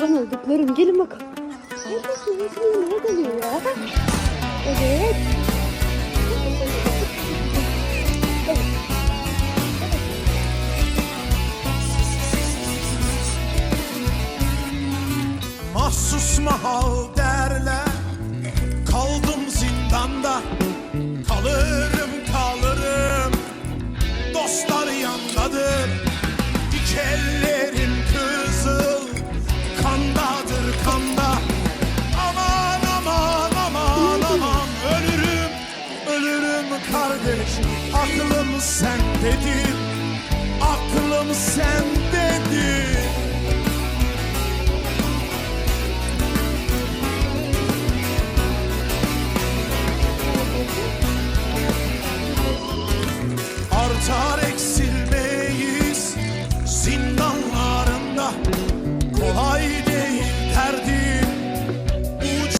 kurban olduklarım gelin bakalım. Neye dönüyor ya? Evet. Mahsus mahal derler Kaldım zindanda Kalırım kalırım Dostlar yandadır kardeş Aklım sendedir Aklım sendedir Artar eksilmeyiz Zindanlarında.